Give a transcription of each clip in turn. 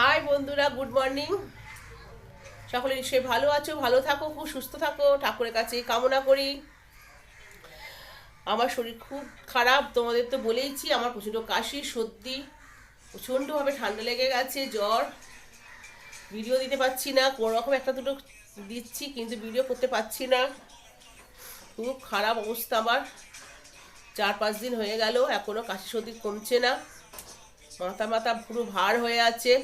High বন্ধুরা good morning সকলে নিশ্চয়ই ভালো আছো, ভালো থাকো, খুব সুস্থ থাকো, ঠাকুরের কাছে কামনা করি। আমার শরীর খুব খারাপ, তোমাদের তো বলেইছি, আমার প্রচণ্ড কাশি, সর্দি, প্রচণ্ডভাবে ঠান্ডা লেগে গেছে, জ্বর। ভিডিও দিতে পারছি না কোনো রকম একটা দুটো দিচ্ছি, কিন্তু ভিডিও করতে পারছি না। খুব খারাপ অবস্থা আমার। চার পাঁচ দিন হয়ে গেল এখনও কাশি সর্দি কমছে না। মাথা মাথা পুরো ভার হয়ে আছে।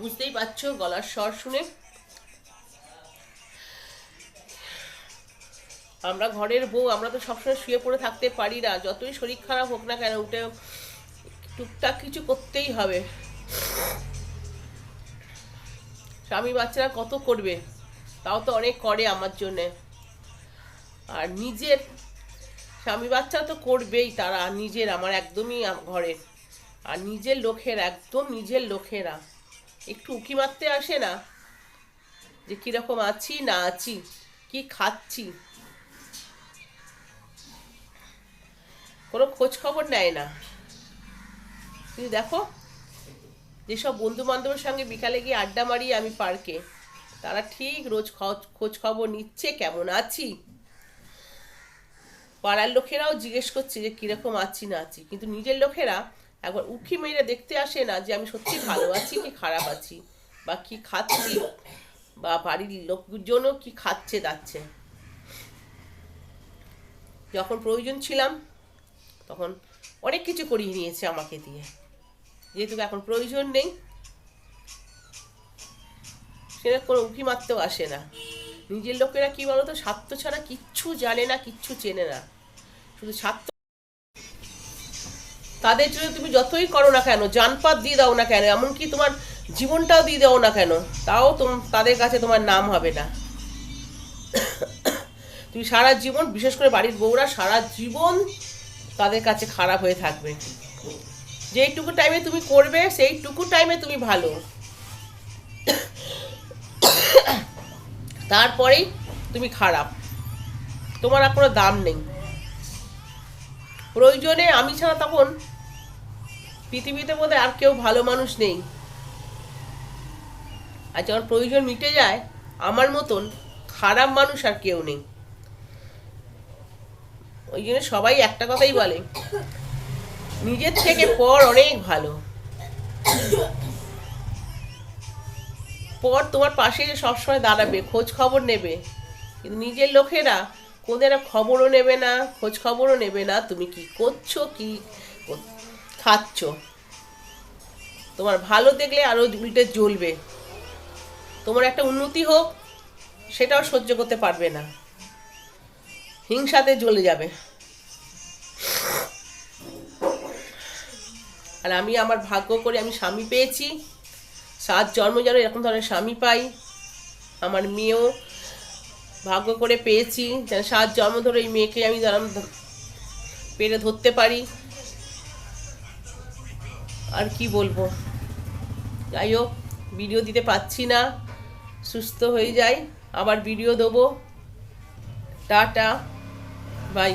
বুঝতেই পারছ, গলার স্বর শুনে। আমরা ঘরের বউ, আমরা তো সবসময় শুয়ে পড়ে থাকতে পারি না। যতই শরীর খারাপ হোক না কেন, উঠে টুকটাক কিছু করতেই হবে। স্বামী বাচ্চারা কত করবে? তাও তো অনেক করে আমার জন্যে। আর নিজের, স্বামী বাচ্চা তো করবেই, তারা নিজের, আমার একদমই ঘরের। আর নিজের লোকের, একদম নিজের লোকেরা। একটু উঁকি মারতে আসে না? যে কীরকম আছি, না আছি, কি খাচ্ছি? কোনো খোঁজ খবর নেয় না। তুমি দেখো, যেসব বন্ধু বান্ধবের সঙ্গে বিকালে গিয়ে আড্ডা মারি আমি পার্কে, তারা ঠিক রোজ খোঁজ খবর নিচ্ছে কেমন আছি? পাড়ার লোকেরাও জিজ্ঞেস করছে যে কীরকম আছি, না আছি। কিন্তু নিজের লোকেরা একবার উকি মেয়েরা দেখতে আসে না যে আমি সত্যি ভালো আছি কি খারাপ আছি? বা কি খাচ্ছি? বা বাড়ির লোকজনও কি খাচ্ছে দাচ্ছে? যখন প্রয়োজন ছিলাম, তখন অনেক কিছু করিয়ে নিয়েছে আমাকে দিয়ে। যেহেতু এখন প্রয়োজন নেই সেটা কোনো উঁকি মারতেও আসে না। নিজের লোকেরা কি বলতো, স্বার্থ ছাড়া কিচ্ছু জানে না, কিচ্ছু চেনে না। শুধু স্বার্থ তাদের জন্য তুমি যতই করো না কেন, জানপাত দিয়ে দাও না কেন, এমনকি তোমার জীবনটাও দিয়ে দাও না কেন, তাও তাদের কাছে তোমার নাম হবে না। তুমি সারা জীবন, বিশেষ করে বাড়ির বউরা, সারা জীবন তাদের কাছে খারাপ হয়ে থাকবে। যেইটুকু টাইমে তুমি করবে, সেইটুকু টাইমে তুমি ভালো। তারপরেই তুমি খারাপ। তোমার আর কোনো দাম নেই। প্রয়োজনে আমি ছাড়া তখন পৃথিবীতে বোধ আর কেউ ভালো মানুষ নেই। আর যখন প্রয়োজন মিটে যায়, আমার মতন খারাপ মানুষ আর কেউ নেই। ওই জন্য সবাই একটা কথাই বলে, নিজের থেকে পর অনেক ভালো। পর তোমার পাশে সবসময় দাঁড়াবে, খোঁজ খবর নেবে। কিন্তু নিজের লোকেরা কোদের খবরও নেবে না, খোঁজ খবরও নেবে না, তুমি কি করছ, কি খাচ্ছ। তোমার ভালো দেখলে আরও উল্টে জ্বলবে। তোমার একটা উন্নতি হোক, সেটাও সহ্য করতে পারবে না। হিংসাতে জ্বলে যাবে। আর আমি আমার ভাগ্য করে আমি স্বামী পেয়েছি। সাত জন্ম যেন এরকম ধরনের স্বামী পাই। আমার মেয়েও ভাগ্য করে পেয়েছি যেন সাত জন্ম ধরে এই মেয়েকে আমি যেন পেরে ধরতে পারি। আর কি বলব? যাই হোক ভিডিও দিতে পাচ্ছি না, সুস্থ হয়ে যাই। আবার ভিডিও দেবো। Tata bye